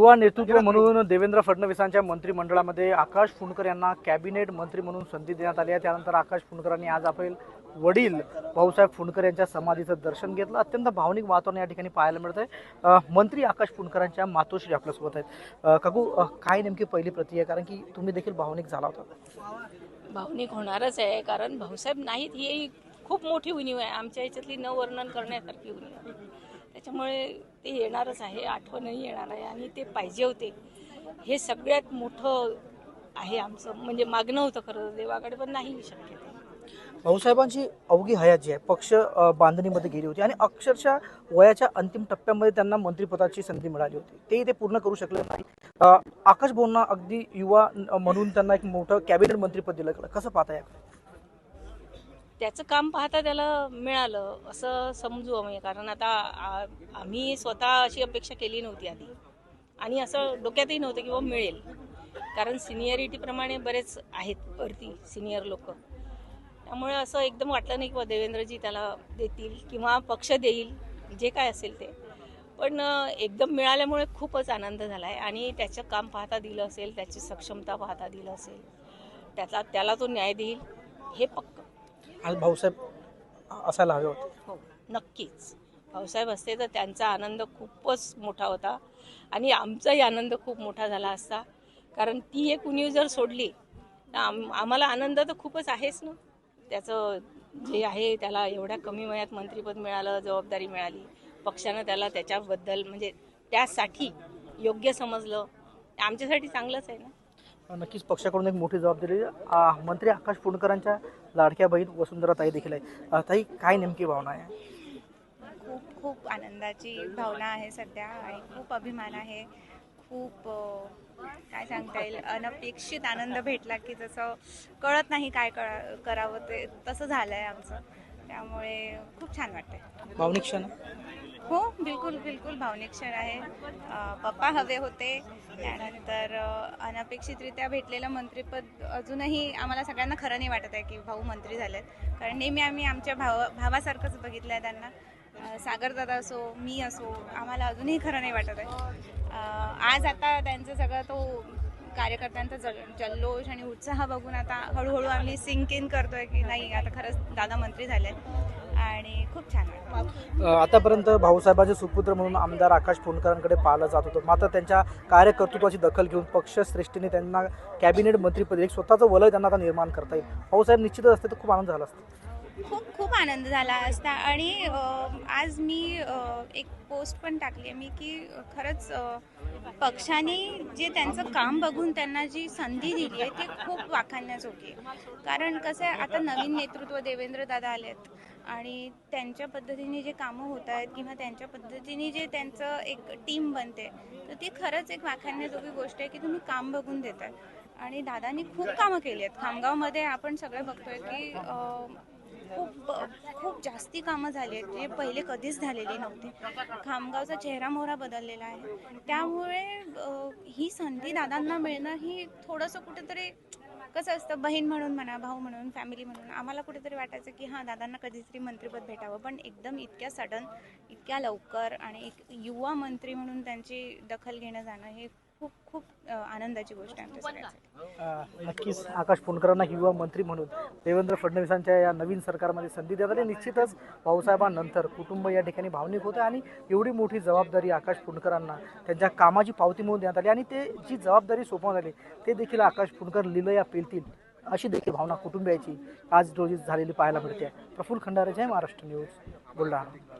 युवा नेतृत्व म्हणून देवेंद्र फडणवीसांच्या मंत्रिमंडळामध्ये आकाश फुंडकर यांना कॅबिनेट मंत्री म्हणून संधी देण्यात आली आहे. त्यानंतर आकाश फुंडकरांनी आज आपले वडील भाऊसाहेब फुंडकर यांच्या समाधीचं दर्शन घेतलं. अत्यंत भावनिक वातावरण या ठिकाणी पाहायला मिळत आहे मंत्री आकाश फुंडकरांच्या मातोश्री आपल्यासोबत आहेत. काकू काय नेमकी पहिली प्रति आहे कारण की तुम्ही देखील भावनिक झाला होता. भावनिक होणारच आहे कारण भाऊसाहेब नाहीत ही खूप मोठी उणीव आहे. आमच्या ह्याच्यातली न वर्णन करण्यासारखी उणीव आहे. त्याच्यामुळे ते येणारच आहे आठवणही येणार आहे आणि ते पाहिजे होते. हे सगळ्यात मोठं आहे आमचं. म्हणजे मागणं होतं खरं देवाकडे पण नाही शक्य भाऊसाहेबांची अवघी हयात जी आहे पक्ष बांधणीमध्ये गेली होती आणि अक्षरशः वयाच्या अंतिम टप्प्यामध्ये त्यांना मंत्रिपदाची संधी मिळाली होती. तेही ते पूर्ण करू शकले नाही. आकाश भाऊंना अगदी युवा म्हणून त्यांना एक मोठं कॅबिनेट मंत्रिपद दिलं गेलं. कसं पाहता याकडे? त्याचं काम पाहता त्याला मिळालं असं समजू आम्ही. कारण आता आ- आम्ही स्वतः अशी अपेक्षा केली नव्हती आधी. आणि असं डोक्यातही नव्हतं की बाबा मिळेल. कारण सिनियरिटीप्रमाणे बरेच आहेत वरती सिनियर लोक. त्यामुळे असं एकदम वाटलं नाही की बा देवेंद्रजी त्याला देतील किंवा पक्ष देईल जे काय असेल ते. पण अं, एकदम मिळाल्यामुळे खूपच आनंद झाला आहे आणि त्याचं काम पाहता दिलं असेल त्याची सक्षमता पाहता दिलं असेल त्याचा त्याला तो न्याय देईल हे पक्क. आज भाऊसाहेब असायला हवे होते. हो नक्कीच. भाऊसाहेब असते तर त्यांचा आनंद खूपच मोठा होता. आणि आमचाही आनंद खूप मोठा झाला असता. कारण ती एक उणीव जर सोडली तर आम आम्हाला आनंद तर खूपच आहेच ना. त्याचं जे आहे त्याला एवढ्या कमी वयात मंत्रिपद मिळालं जबाबदारी मिळाली. पक्षानं त्याला त्याच्याबद्दल म्हणजे त्यासाठी योग्य समजलं. आमच्यासाठी चांगलंच आहे ना. नक्कीच पक्षाकडून एक मोठी जबाबदारी मंत्री आकाश पुणकरांच्या लाडक्या बहीण वसुंधरा ताई देखील आहे. ताई काय नेमकी भावना आहे? खूप खूप आनंदाची भावना आहे सध्या आणि खूप अभिमान आहे. खूप काय सांगता येईल अनपेक्षित आनंद भेटला की जसं कळत नाही काय कळा करावं ते तसं झालं आहे आमचं. त्यामुळे खूप छान वाटतंय. भावनिक क्षण? हो बिलकुल बिलकुल भावनिक क्षण आहे. अ, पप्पा हवे होते. त्यानंतर अ, अनपेक्षितरित्या भेटलेलं मंत्रिपद अजूनही आम्हाला सगळ्यांना खरं नाही वाटत आहे की भाऊ मंत्री झालेत. कारण नेहमी आम्ही आमच्या भावा भावासारखंच बघितलं आहे त्यांना. अ, सागरदादा असो मी असो आम्हाला अजूनही खरं नाही वाटत आहे. अ, आज आता त्यांचं सगळं तो कार्यकर्त्यांचा जल जल्लोष आणि उत्साह बघून आता हळूहळू आम्ही सिंक इन करतोय की नाही आता खरंच दादा मंत्री झाले आणि खूप छान वाटतं अ, आतापर्यंत भाऊसाहेबांचे सुपुत्र म्हणून आमदार आकाश फोनकरांकडे पाहिलं जात होतं. मात्र त्यांच्या कार्यकर्तृत्वाची दखल घेऊन पक्षश्रेष्ठीने त्यांना कॅबिनेट मंत्रीपद एक स्वतःचं वलय त्यांना आता निर्माण करता येईल. भाऊसाहेब निश्चितच असते तर खूप आनंद झाला असता. खूप खूप आनंद झाला असता. आणि आज मी एक पोस्ट पण टाकली आहे मी की खरंच पक्षांनी पक्षाने जे त्यांचं काम बघून त्यांना जी संधी दिली आहे ती खूप वाखाणण्याजोगी आहे. कारण कसं आहे आता नवीन नेतृत्व देवेंद्र दादा आलेत आणि त्यांच्या पद्धतीने जे कामं होत आहेत किंवा त्यांच्या पद्धतीने जे त्यांचं एक टीम बनते तर ती खरंच एक वाखाणण्याजोगी गोष्ट आहे की तुम्ही काम बघून देताय. आणि दादांनी खूप कामं केली आहेत. खामगावमध्ये आपण सगळे बघतोय की खूप खूप जास्ती कामं झाली आहेत जे पहिले कधीच झालेली नव्हती. खामगावचा चेहरा मोहरा बदललेला आहे. त्यामुळे ही संधी दादांना मिळणं ही थोडंसं कुठेतरी कसं असतं बहीण म्हणून म्हणा भाऊ म्हणून फॅमिली म्हणून आम्हाला कुठेतरी वाटायचं की हां दादांना कधीतरी मंत्रिपद भेटावं. पण एकदम इतक्या सडन इतक्या लवकर आणि एक युवा मंत्री म्हणून त्यांची दखल घेणं जाणं हे खूप खूप आनंदाची गोष्ट आहे आमच्या सगळ्यांसाठी. नक्कीच आकाश पुणकरांना युवा मंत्री म्हणून देवेंद्र फडणवीसांच्या या नवीन सरकारमध्ये संधी देतात आणि निश्चितच भाऊसाहेबांनंतर कुटुंब या ठिकाणी भावनिक होतं आणि एवढी मोठी जबाबदारी आकाश फुंडकरांना त्यांच्या कामाची पावती म्हणून देण्यात आली आणि ते जी जबाबदारी सोपवण्यात आली ते देखील आकाश फुंडकर लिलया पेलतील अशी देखील भावना कुटुंबियाची आज रोजी झालेली पाहायला मिळते. प्रफुल्ल खंडारे जय महाराष्ट्र न्यूज बुलढाणा.